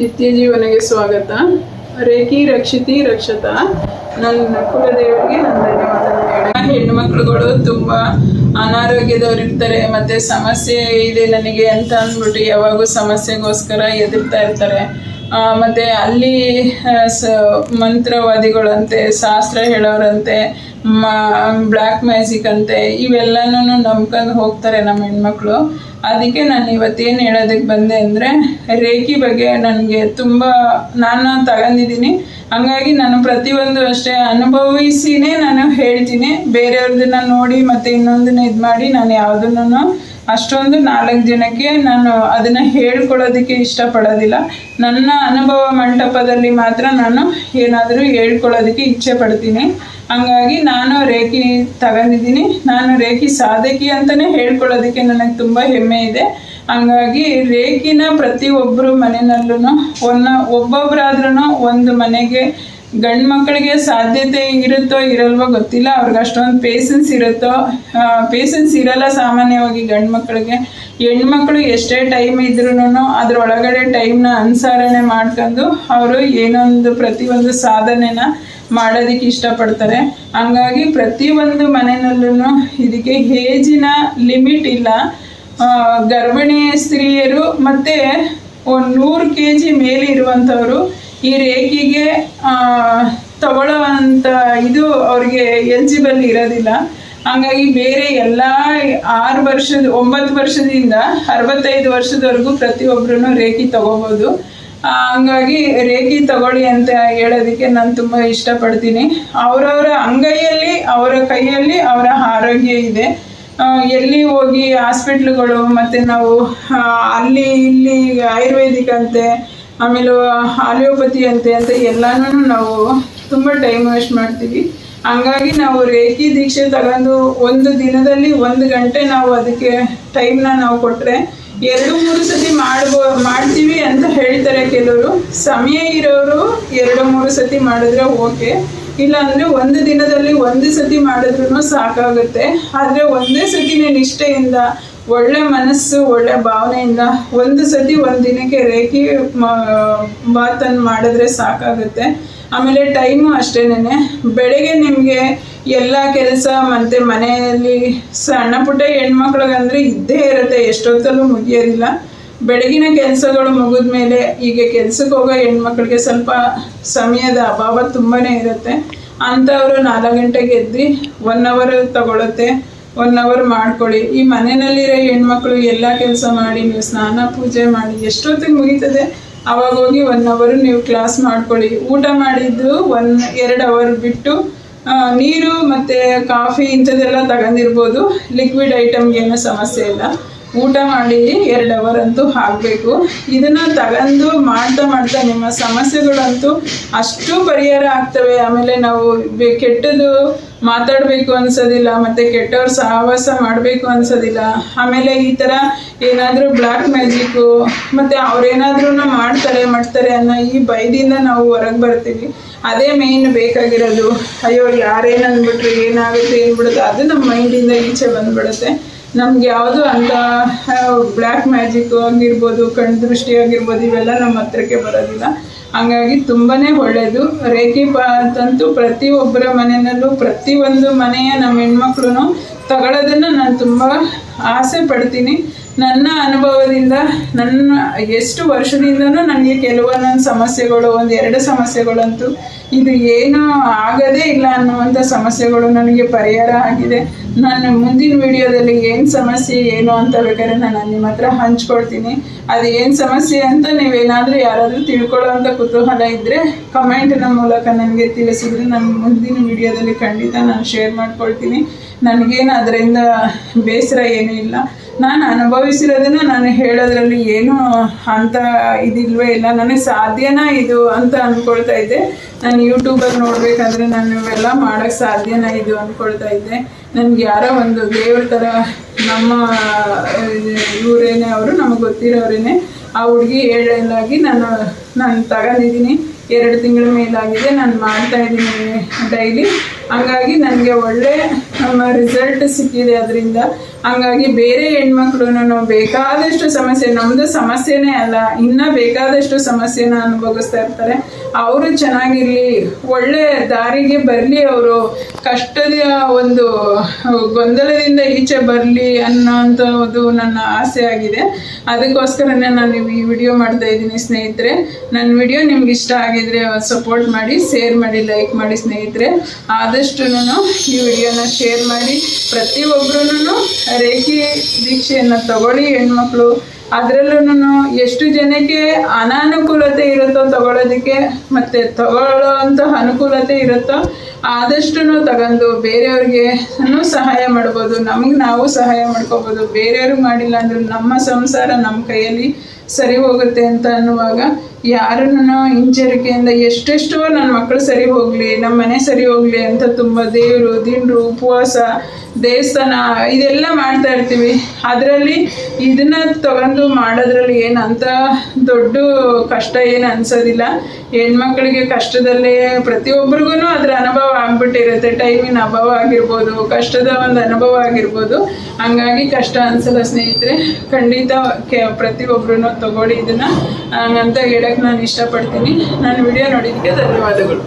ನಿತ್ಯ ಜೀವನಗೆ ಸ್ವಾಗತ. ರೇಖಿ ರಕ್ಷಿತಿ ರಕ್ಷತಾ. ನನ್ನ ಕುಲದೇವರಿಗೆ ನನ್ನ ಧನ್ಯವಾದಗಳು ಹೇಳಿ ಹೆಣ್ಣು ಮಕ್ಕಳುಗಳು ತುಂಬ ಅನಾರೋಗ್ಯದವ್ರು ಇರ್ತಾರೆ, ಮತ್ತೆ ಸಮಸ್ಯೆ ಇದೆ ನನಗೆ ಅಂತ ಅಂದ್ಬಿಟ್ಟು ಯಾವಾಗೂ ಸಮಸ್ಯೆಗೋಸ್ಕರ ಎದುರ್ತಾ ಇರ್ತಾರೆ. ಮತ್ತೆ ಅಲ್ಲಿ ಸ, ಮಂತ್ರವಾದಿಗಳಂತೆ, ಶಾಸ್ತ್ರ ಹೇಳೋರಂತೆ ಬ್ಲ್ಯಾಕ್ ಮ್ಯಾಜಿಕ್ ಅಂತೆ, ಇವೆಲ್ಲನೂ ನಂಬ್ಕೊಂಡು ಹೋಗ್ತಾರೆ ನಮ್ಮ ಹೆಣ್ಮಕ್ಳು. ಅದಕ್ಕೆ ನಾನು ಇವತ್ತೇನು ಹೇಳೋದಕ್ಕೆ ಬಂದೆ ಅಂದರೆ, ರೇಖಿ ಬಗ್ಗೆ ನನಗೆ ತುಂಬ, ನಾನು ತಗೊಂಡಿದ್ದೀನಿ ಹಂಗಾಗಿ ನಾನು ಪ್ರತಿಯೊಂದು ಅಷ್ಟೇ ಅನುಭವಿಸಿನೇ ನಾನು ಹೇಳ್ತೀನಿ. ಬೇರೆಯವ್ರದನ್ನ ನೋಡಿ ಮತ್ತು ಇನ್ನೊಂದನ್ನ ಇದು ಮಾಡಿ ನಾನು ಯಾವುದನ್ನು ಅಷ್ಟೊಂದು ನಾಲ್ಕು ಜನಕ್ಕೆ ನಾನು ಅದನ್ನು ಹೇಳ್ಕೊಳ್ಳೋದಕ್ಕೆ ಇಷ್ಟಪಡೋದಿಲ್ಲ. ನನ್ನ ಅನುಭವ ಮಂಟಪದಲ್ಲಿ ಮಾತ್ರ ನಾನು ಏನಾದರೂ ಹೇಳ್ಕೊಳ್ಳೋದಕ್ಕೆ ಇಚ್ಛೆ ಪಡ್ತೀನಿ. ಹಂಗಾಗಿ ನಾನು ರೇಖಿ ತಗೊಂಡಿದ್ದೀನಿ. ನಾನು ರೇಖಿ ಸಾಧಕಿ ಅಂತಲೇ ಹೇಳ್ಕೊಳ್ಳೋದಕ್ಕೆ ನನಗೆ ತುಂಬ ಹೆಮ್ಮೆ ಇದೆ. ಹಂಗಾಗಿ ರೇಖಿನ ಪ್ರತಿಯೊಬ್ಬರು ಮನೆಯಲ್ಲೂ ಒನ್ನ ಒಬ್ಬೊಬ್ಬರಾದ್ರೂ ಒಂದು ಮನೆಗೆ ಗಂಡು ಮಕ್ಕಳಿಗೆ ಸಾಧ್ಯತೆ ಇರುತ್ತೋ ಇರಲ್ವೋ ಗೊತ್ತಿಲ್ಲ. ಅವ್ರಿಗೆ ಅಷ್ಟೊಂದು ಪೇಷನ್ಸ್ ಇರುತ್ತೋ ಪೇಷನ್ಸ್ ಇರಲ್ಲ ಸಾಮಾನ್ಯವಾಗಿ ಗಂಡು ಮಕ್ಕಳಿಗೆ. ಹೆಣ್ಮಕ್ಳು ಎಷ್ಟೇ ಟೈಮ್ ಇದ್ರೂ ಅದ್ರೊಳಗಡೆ ಟೈಮ್ನ ಅನುಸರಣೆ ಮಾಡ್ಕೊಂಡು ಅವರು ಏನೊಂದು ಪ್ರತಿಯೊಂದು ಸಾಧನೆನ ಮಾಡೋದಕ್ಕೆ ಇಷ್ಟಪಡ್ತಾರೆ. ಹಂಗಾಗಿ ಪ್ರತಿಯೊಂದು ಮನೆಯಲ್ಲೂ ಇದಕ್ಕೆ ಏಜಿನ ಲಿಮಿಟ್ ಇಲ್ಲ. ಗರ್ಭಿಣಿ ಸ್ತ್ರೀಯರು ಮತ್ತು ಒಂದು ನೂರು ಕೆ ಜಿ ಮೇಲೆ ಇರುವಂಥವರು ಈ ರೇಖೆಗೆ ತಗೊಳ್ಳೋವಂಥ ಇದು ಅವ್ರಿಗೆ ಎಲಿಜಿಬಲ್ ಇರೋದಿಲ್ಲ. ಹಂಗಾಗಿ ಬೇರೆ ಎಲ್ಲ ಆರು ವರ್ಷದ, ಒಂಬತ್ತು ವರ್ಷದಿಂದ ಅರವತ್ತೈದು ವರ್ಷದವರೆಗೂ ಪ್ರತಿಯೊಬ್ಬರೂ ರೇಖಿ ತಗೋಬೋದು. ಹಂಗಾಗಿ ರೇಖಿ ತಗೊಳ್ಳಿ ಅಂತ ಹೇಳೋದಕ್ಕೆ ನಾನು ತುಂಬ ಇಷ್ಟಪಡ್ತೀನಿ. ಅವರವರ ಅಂಗೈಯಲ್ಲಿ, ಅವರ ಕೈಯಲ್ಲಿ ಅವರ ಆರೋಗ್ಯ ಇದೆ. ಎಲ್ಲಿ ಹೋಗಿ ಹಾಸ್ಪಿಟ್ಲುಗಳು, ಮತ್ತು ನಾವು ಅಲ್ಲಿ, ಇಲ್ಲಿ ಆಯುರ್ವೇದಿಕ್ ಅಂತೆ ಆಮೇಲೆ ಆಲಿಯೋಪತಿ ಅಂತೆ ಅಂತ ಎಲ್ಲಾನು ನಾವು ತುಂಬ ಟೈಮ್ ವೇಸ್ಟ್ ಮಾಡ್ತೀವಿ. ಹಂಗಾಗಿ ನಾವು ರೇಖಿ ದೀಕ್ಷೆ ತಗೊಂಡು ಒಂದು ದಿನದಲ್ಲಿ ಒಂದು ಗಂಟೆ ನಾವು ಅದಕ್ಕೆ ಟೈಮ್ನ ನಾವು ಕೊಟ್ಟರೆ ಎರಡು, ಮೂರು ಸತಿ ಮಾಡ್ಬೋ, ಮಾಡ್ತೀವಿ ಅಂತ ಹೇಳ್ತಾರೆ ಕೆಲವರು. ಸಮಯ ಇರೋರು ಎರಡು, ಮೂರು ಸತಿ ಮಾಡಿದ್ರೆ ಓಕೆ ಇಲ್ಲ ಅಂದರೆ ಒಂದು ದಿನದಲ್ಲಿ ಒಂದು ಸತಿ ಮಾಡಿದ್ರೂ ಸಾಕಾಗುತ್ತೆ. ಆದರೆ ಒಂದೇ ಸತಿನೇ ನಿಷ್ಠೆಯಿಂದ ಒಳ್ಳೆ ಮನಸ್ಸು, ಒಳ್ಳೆ ಭಾವನೆಯಿಂದ ಒಂದು ಸತಿ ಒಂದು ದಿನಕ್ಕೆ ರೇಖಿ ಮಾತನ್ನು ಮಾಡಿದ್ರೆ ಸಾಕಾಗುತ್ತೆ. ಆಮೇಲೆ ಟೈಮು ಅಷ್ಟೇನೆ ಬೆಳಗ್ಗೆ ನಿಮಗೆ ಎಲ್ಲ ಕೆಲಸ ಮತ್ತು ಮನೆಯಲ್ಲಿ ಸಣ್ಣ ಪುಟ್ಟ ಹೆಣ್ಮಕ್ಳಿಗಂದ್ರೆ ಇದ್ದೇ ಇರುತ್ತೆ, ಎಷ್ಟೊತ್ತಲ್ಲೂ ಮುಗಿಯೋದಿಲ್ಲ. ಬೆಳಗಿನ ಕೆಲಸಗಳು ಮುಗಿದ ಮೇಲೆ ಈಗ ಕೆಲ್ಸಕ್ಕೆ ಹೋಗೋ ಹೆಣ್ಮಕ್ಳಿಗೆ ಸ್ವಲ್ಪ ಸಮಯದ ಅಭಾವ ತುಂಬಾ ಇರುತ್ತೆ. ಅಂಥವರು ನಾಲ್ಕು ಗಂಟೆಗೆ ಎದ್ದು ಒನ್ ಅವರ್ ತಗೊಳುತ್ತೆ. ಒನ್ ಅವರ್ ಮಾಡ್ಕೊಳ್ಳಿ. ಈ ಮನೆಯಲ್ಲಿರೋ ಹೆಣ್ಮಕ್ಳು ಎಲ್ಲ ಕೆಲಸ ಮಾಡಿ ನೀವು ಸ್ನಾನ, ಪೂಜೆ ಮಾಡಿ ಎಷ್ಟೊತ್ತಿಗೆ ಮುಗೀತದೆ? ಅವಾಗ ಹೋಗಿ ಒನ್ ಅವರು ನೀವು ಕ್ಲಾಸ್ ಮಾಡ್ಕೊಳ್ಳಿ. ಊಟ ಮಾಡಿದ್ದು ಒನ್ ಎರಡು ಅವರ್ ಬಿಟ್ಟು ನೀರು ಮತ್ತು ಕಾಫಿ ಇಂಥದ್ದೆಲ್ಲ ತಗೊಂಡಿರ್ಬೋದು. ಲಿಕ್ವಿಡ್ ಐಟಮ್ಗೆ ಏನೂ ಸಮಸ್ಯೆ ಇಲ್ಲ. ಊಟ ಮಾಡಿ ಎರಡು ಅವರ್ ಅಂತೂ ಆಗಬೇಕು. ಇದನ್ನು ತಗೊಂಡು ಮಾಡ್ತಾ ಮಾಡ್ತಾ ನಿಮ್ಮ ಸಮಸ್ಯೆಗಳಂತೂ ಅಷ್ಟು ಪರಿಹಾರ ಆಗ್ತವೆ. ಆಮೇಲೆ ನಾವು ಕೆಟ್ಟದ್ದು ಮಾತಾಡಬೇಕು ಅನ್ಸೋದಿಲ್ಲ, ಮತ್ತು ಕೆಟ್ಟವ್ರ ಸಹವಾಸ ಮಾಡಬೇಕು ಅನ್ಸೋದಿಲ್ಲ. ಆಮೇಲೆ ಈ ಥರ ಏನಾದರೂ ಬ್ಲ್ಯಾಕ್ ಮ್ಯಾಜಿಕ್ಕು ಮತ್ತು ಅವ್ರೇನಾದ್ರೂ ಮಾಡ್ತಾರೆ ಮಾಡ್ತಾರೆ ಅನ್ನೋ ಈ ಭಯದಿಂದ ನಾವು ಹೊರಗೆ ಬರ್ತೀವಿ. ಅದೇ ಮೇಯ್ನ್ ಬೇಕಾಗಿರೋದು. ಅಯ್ಯೋ, ಯಾರೇನು ಅಂದ್ಬಿಟ್ರೆ, ಏನಾಗುತ್ತೆ ಏನು ಬಿಡುತ್ತೆ, ಅದು ನಮ್ಮ ಮೈಂಡಿಂದ ಈಚೆ ಬಂದ್ಬಿಡುತ್ತೆ. ನಮ್ಗೆ ಯಾವುದು ಅಂತ ಬ್ಲ್ಯಾಕ್ ಮ್ಯಾಜಿಕ್ ಆಗಿರ್ಬೋದು ಕಣ್ದೃಷ್ಟಿ ಆಗಿರ್ಬೋದು, ಇವೆಲ್ಲ ನಮ್ಮ ಹತ್ರಕ್ಕೆ ಬರೋದಿಲ್ಲ. ಹಂಗಾಗಿ ತುಂಬಾ ಒಳ್ಳೆಯದು ರೇಖಿ ಪ್ರತಿ ಪ್ರತಿಯೊಬ್ಬರ ಮನೆಯಲ್ಲೂ ಪ್ರತಿಯೊಂದು ಮನೆಯ ನಮ್ಮ ಹೆಣ್ಮಕ್ಳು ತಗೊಳ್ಳೋದನ್ನು ನಾನು ತುಂಬ ಆಸೆ ಪಡ್ತೀನಿ. ನನ್ನ ಅನುಭವದಿಂದ, ನನ್ನ ಎಷ್ಟು ವರ್ಷದಿಂದನೂ ನನಗೆ ಕೆಲವೊಂದೊಂದು ಸಮಸ್ಯೆಗಳು, ಒಂದು ಎರಡು ಸಮಸ್ಯೆಗಳಂತೂ ಇದು ಏನೂ ಆಗದೇ ಇಲ್ಲ ಅನ್ನುವಂಥ ಸಮಸ್ಯೆಗಳು ನನಗೆ ಪರಿಹಾರ ಆಗಿದೆ. ನಾನು ಮುಂದಿನ ವಿಡಿಯೋದಲ್ಲಿ ಏನು ಸಮಸ್ಯೆ, ಏನು ಅಂತ ಬೇಕಾದ್ರೆ ನಾನು ನಿಮ್ಮ ಹತ್ರ ಹಂಚ್ಕೊಳ್ತೀನಿ ಅದು ಏನು ಸಮಸ್ಯೆ ಅಂತ ನೀವೇನಾದರೂ ಯಾರಾದರೂ ತಿಳ್ಕೊಳ್ಳೋವಂಥ ಕುತೂಹಲ ಇದ್ದರೆ ಕಮೆಂಟಿನ ಮೂಲಕ ನನಗೆ ತಿಳಿಸಿದ್ರೆ ನಾನು ಮುಂದಿನ ವಿಡಿಯೋದಲ್ಲಿ ಖಂಡಿತ ನಾನು ಶೇರ್ ಮಾಡ್ಕೊಳ್ತೀನಿ. ನನಗೇನು ಅದರಿಂದ ಬೇಸರ ಏನೂ ಇಲ್ಲ. ನಾನು ಅನುಭವಿಸಿರೋದನ್ನು ನಾನು ಹೇಳೋದ್ರಲ್ಲಿ ಏನು ಅಂತ ಇದಿಲ್ವೇ ಇಲ್ಲ. ನನಗೆ ಸಾಧ್ಯನಾ ಇದು ಅಂತ ಅಂದ್ಕೊಳ್ತಾ ಇದ್ದೆ. ನಾನು ಯೂಟ್ಯೂಬಲ್ಲಿ ನೋಡಬೇಕಾದ್ರೆ ನಾನು ಇವೆಲ್ಲ ಮಾಡೋಕ್ಕೆ ಸಾಧ್ಯನಾ ಇದು ಅಂದ್ಕೊಳ್ತಾ ಇದ್ದೆ. ನನಗೆ ಯಾರೋ ಒಂದು ದೇವ್ರ ಥರ ನಮ್ಮ ಇವರೇನೆ ಅವರು, ನಮಗೆ ಗೊತ್ತಿರೋರೇನೆ. ಆ ಹುಡುಗಿ ಹೇಳಲಾಗಿ ನಾನು ನಾನು ತಗೊಂಡಿದ್ದೀನಿ. ಎರಡು ತಿಂಗಳ ಮೇಲಾಗಿದೆ, ನಾನು ಮಾಡ್ತಾ ಇದ್ದೀನಿ ಡೈಲಿ. ಹಂಗಾಗಿ ನನಗೆ ಒಳ್ಳೆ ರಿಸಲ್ಟ್ ಸಿಕ್ಕಿದೆ ಅದರಿಂದ. ಹಂಗಾಗಿ ಬೇರೆ ಹೆಣ್ಮಕ್ಳು ಬೇಕಾದಷ್ಟು ಸಮಸ್ಯೆ, ನಮ್ದು ಸಮಸ್ಯೆನೇ ಅಲ್ಲ, ಇನ್ನ ಬೇಕಾದಷ್ಟು ಸಮಸ್ಯೆನ ಅನುಭವಿಸ್ತಾ ಇರ್ತಾರೆ. ಅವರು ಚೆನ್ನಾಗಿರ್ಲಿ, ಒಳ್ಳೆ ದಾರಿಗೆ ಬರಲಿ ಅವರು, ಕಷ್ಟದ ಒಂದು ಗೊಂದಲದಿಂದ ಈಚೆ ಬರಲಿ ಅನ್ನೋಂಥದ್ದು ನನ್ನ ಆಸೆ ಆಗಿದೆ. ಅದಕ್ಕೋಸ್ಕರನೇ ನಾನು ಈ ವಿಡಿಯೋ ಮಾಡ್ತಾ ಇದ್ದೀನಿ ಸ್ನೇಹಿತರೆ. ನನ್ನ ವಿಡಿಯೋ ನಿಮ್ಗೆ ಇಷ್ಟ ಆಗಿದ್ರೆ ಸಪೋರ್ಟ್ ಮಾಡಿ ಶೇರ್ ಮಾಡಿ ಲೈಕ್ ಮಾಡಿ ಸ್ನೇಹಿತರೆ. ಆದಷ್ಟು ಈ ವಿಡಿಯೋನ ಶೇರ್ ಮಾಡಿ ಪ್ರತಿಯೊಬ್ಬರೂ ರೇಖಿ ದೀಕ್ಷೆಯನ್ನು ತಗೊಳ್ಳಿ ಹೆಣ್ಮಕ್ಳು. ಅದರಲ್ಲೂ ಎಷ್ಟು ಜನಕ್ಕೆ ಅನಾನುಕೂಲತೆ ಇರುತ್ತೋ ತಗೊಳ್ಳೋದಕ್ಕೆ ಮತ್ತೆ ತಗೊಳ್ಳೋ ಅಂತ ಅನುಕೂಲತೆ ಇರುತ್ತೋ ಆದಷ್ಟು ತಗೊಂಡು ಬೇರೆಯವ್ರಿಗೆ ಸಹಾಯ ಮಾಡ್ಬೋದು. ನಮಗೆ ನಾವು ಸಹಾಯ ಮಾಡ್ಕೋಬೋದು. ಬೇರೆಯವ್ರಿಗೆ ಮಾಡಿಲ್ಲ ಅಂದ್ರೆ ನಮ್ಮ ಸಂಸಾರ ನಮ್ಮ ಕೈಯಲ್ಲಿ ಸರಿ ಹೋಗುತ್ತೆ ಅಂತ ಅನ್ನುವಾಗ ಯಾರನ್ನು ಹಿಂಜರಿಕೆಯಿಂದ ಎಷ್ಟೆಷ್ಟೋ ನನ್ನ ಮಕ್ಕಳು ಸರಿ ಹೋಗಲಿ ನಮ್ಮ ಮನೆ ಸರಿ ಹೋಗಲಿ ಅಂತ ತುಂಬ ದೇವರು, ದಿಂಡ್ರು, ಉಪವಾಸ, ದೇವಸ್ಥಾನ, ಇದೆಲ್ಲ ಮಾಡ್ತಾ ಇರ್ತೀವಿ. ಅದರಲ್ಲಿ ಇದನ್ನ ತಗೊಂಡು ಮಾಡೋದ್ರಲ್ಲಿ ಏನು ಅಂತ ದೊಡ್ಡ ಕಷ್ಟ ಏನು ಅನ್ಸೋದಿಲ್ಲ. ಹೆಣ್ಮಕ್ಳಿಗೆ ಕಷ್ಟದಲ್ಲೇ ಪ್ರತಿಯೊಬ್ಬರಿಗೂ ಅದರ ಅನುಭವ ಆಗ್ಬಿಟ್ಟಿರುತ್ತೆ. ಟೈಮಿನ ಅಭಾವ ಆಗಿರ್ಬೋದು, ಕಷ್ಟದ ಒಂದು ಅನುಭವ ಆಗಿರ್ಬೋದು. ಹಂಗಾಗಿ ಕಷ್ಟ ಅನ್ಸಲ್ಲ ಸ್ನೇಹಿತರೆ. ಖಂಡಿತ ಕೆ ಪ್ರತಿಯೊಬ್ಬರೂ ತಗೊಳ್ಳಿ ಇದನ್ನ ಅಂತ ಹೇಳಕ್ಕೆ ನಾನು ಇಷ್ಟಪಡ್ತೀನಿ. ನಾನು ವಿಡಿಯೋ ನೋಡಿದ್ದಕ್ಕೆ ಧನ್ಯವಾದಗಳು.